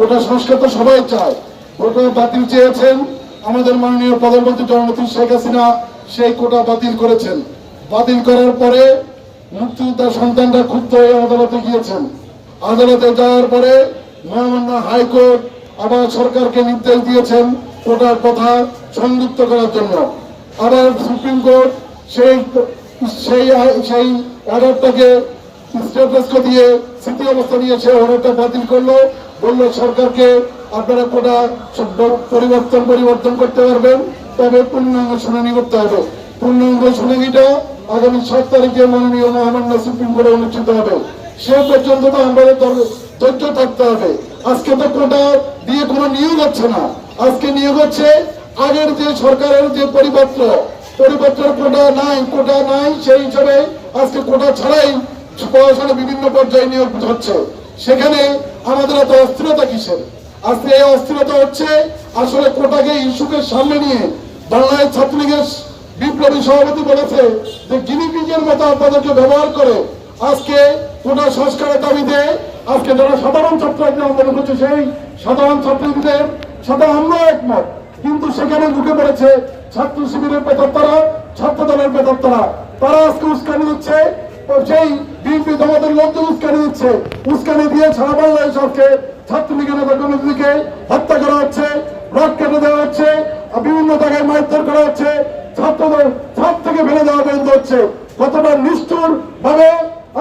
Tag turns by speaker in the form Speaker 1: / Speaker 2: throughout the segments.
Speaker 1: ওটা সংস্কার তো সবাই চায়। ওটা বাতিল চেয়েছেন। আমাদের মাননীয় প্রধানমন্ত্রী জননেত্রী শেখ হাসিনা সেই কোটা বাতিল করেছেন। বাতিল করার পরে মুক্তিযোদ্ধার সন্তানরা ক্ষুব্ধ হয়ে আদালতে গিয়েছেন। আদালতে যাওয়ার পরে মহামান্য হাইকোর্ট আবার সরকারকে নির্দেশ দিয়েছেন কোটার কথা সংযুক্ত করার জন্য। আবার সুপ্রিম কোর্ট সেই সেই সেই অর্ডারটাকে স্ট্যাটাসকে দিয়ে স্মৃতি অবস্থা নিয়ে সে অর্ডারটা বাতিল করল। বলল সরকারকে আপনারা কোটা পরিবর্তন পরিবর্তন করতে পারবেন, তবে পূর্ণাঙ্গ শুনানি করতে হবে। পূর্ণাঙ্গ শুনানিটা আগামী সাত তারিখে মাননীয় মহামান্য সুপ্রিম কোর্টে অনুষ্ঠিত হবে। সে পর্যন্ত তো আমাদের ধৈর্য থাকতে হবে। আজকে তো কোটা দিয়ে কোনো নিয়োগ হচ্ছে না। আজকে নিয়োগ হচ্ছে আগের যে সরকারের যে পরিপত্র, পরিপত্রের কোটা নাই কোটা নাই, সেই হিসাবে আজকে কোটা ছাড়াই পড়াশোনা বিভিন্ন পর্যায়ে নিয়োগ হচ্ছে। সেখানে আমাদের এত অস্থিরতা কিসের? আজকে এই অস্থিরতা হচ্ছে আসলে কোটাকে ইস্যুকে সামনে নিয়ে বাংলাদেশ ছাত্রলীগের বিপ্লবী সভাপতি বলেছে যে গিনিপিজের মতো আপনাদেরকে ব্যবহার করে আজকে কোটা সংস্কারের দাবিতে আজকে যারা সাধারণ ছাত্র আন্দোলন করছে সেই সাধারণ ছাত্রীদের সাথে আমরা একমত। কিন্তু সেখানে ঢুকে পড়েছে ছাত্র শিবিরের পেতাত্তারা ছাত্র দলের পেতাত্তারা তারা আজকে উস্কানি দিচ্ছে। সেই বিএনপি দমাদের লোকজন উস্কানি দিচ্ছে। উস্কানি দিয়ে সারা বাংলাদেশ আজকে ছাত্রলীগের নেতা কর্মীদেরকে হত্যা করা হচ্ছে, রড কেটে দেওয়া হচ্ছে বিভিন্ন জায়গায় মারধর করা হচ্ছে, ছাত্রদের ছাদ থেকে ফেলে দেওয়া পর্যন্ত হচ্ছে। কতটা নিষ্ঠুর ভাবে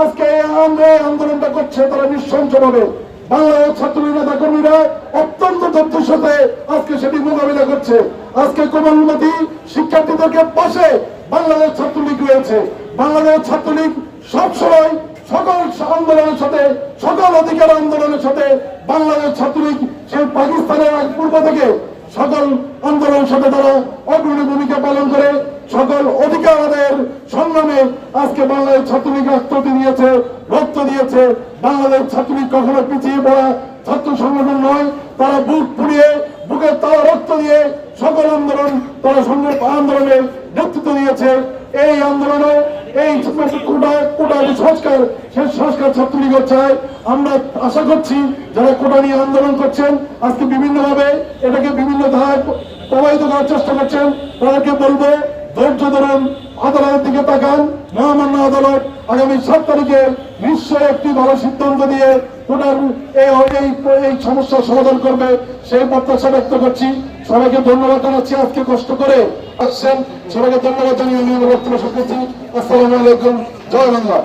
Speaker 1: আজকে এই আন্দোলন আন্দোলনটা করছে তারা নৃশংস ভাবে বাংলাদেশ ছাত্রলীগ নেতা কর্মীরা অত্যন্ত তথ্যের সাথে আজকে সেটি মোকাবিলা করছে। আজকে কোমলমতি শিক্ষার্থীদেরকে পাশে বাংলাদেশ ছাত্রলীগ রয়েছে। বাংলাদেশ ছাত্রলীগ সবসময় সকল আন্দোলনের সাথে, সকল অধিকার আন্দোলনের সাথে বাংলাদেশ ছাত্রলীগ, সেই পাকিস্তানের পূর্ব থেকে সকল আন্দোলনের সাথে তারা অগ্রণী ভূমিকা পালন করে, সকল অধিকার সংগ্রামে আজকে বাংলাদেশ ছাত্রলীগ আত্মতি দিয়েছে রক্ত দিয়েছে। বাংলাদেশ ছাত্রলীগ কখনো পিছিয়ে পড়া ছাত্র সংগঠন নয়, তারা বুক পুড়িয়ে বুকের তারা রক্ত দিয়ে সকল আন্দোলন, তারা সংগ্রাম আন্দোলনে নেতৃত্ব দিয়েছে। এই আন্দোলনে এই কোটা কোটা যে সংস্কার, সেই সংস্কার ছাত্রলীগ চায় আমরা আশা করছি যারা কোটা নিয়ে আন্দোলন করছেন, আজকে বিভিন্ন ভাবে এটাকে বিভিন্ন ধারায় প্রবাহিত করার চেষ্টা করছেন, তাদেরকে বলব, ধৈর্য ধরুন, আদালতের দিকে তাকান, মহামান্য আদালত আগামী সাত তারিখে নিশ্চয় একটি ভালো সিদ্ধান্ত দিয়ে কোটার এই সমস্যার সমাধান করবে, সেই প্রত্যাশা ব্যক্ত করছি। সবাইকে ধন্যবাদ জানাচ্ছি, আজকে কষ্ট করে আসছেন। সবাইকে ধন্যবাদ জানিয়ে আমি আমার বক্তব্য শেষ আসসালামু আলাইকুম, জয় বাংলা।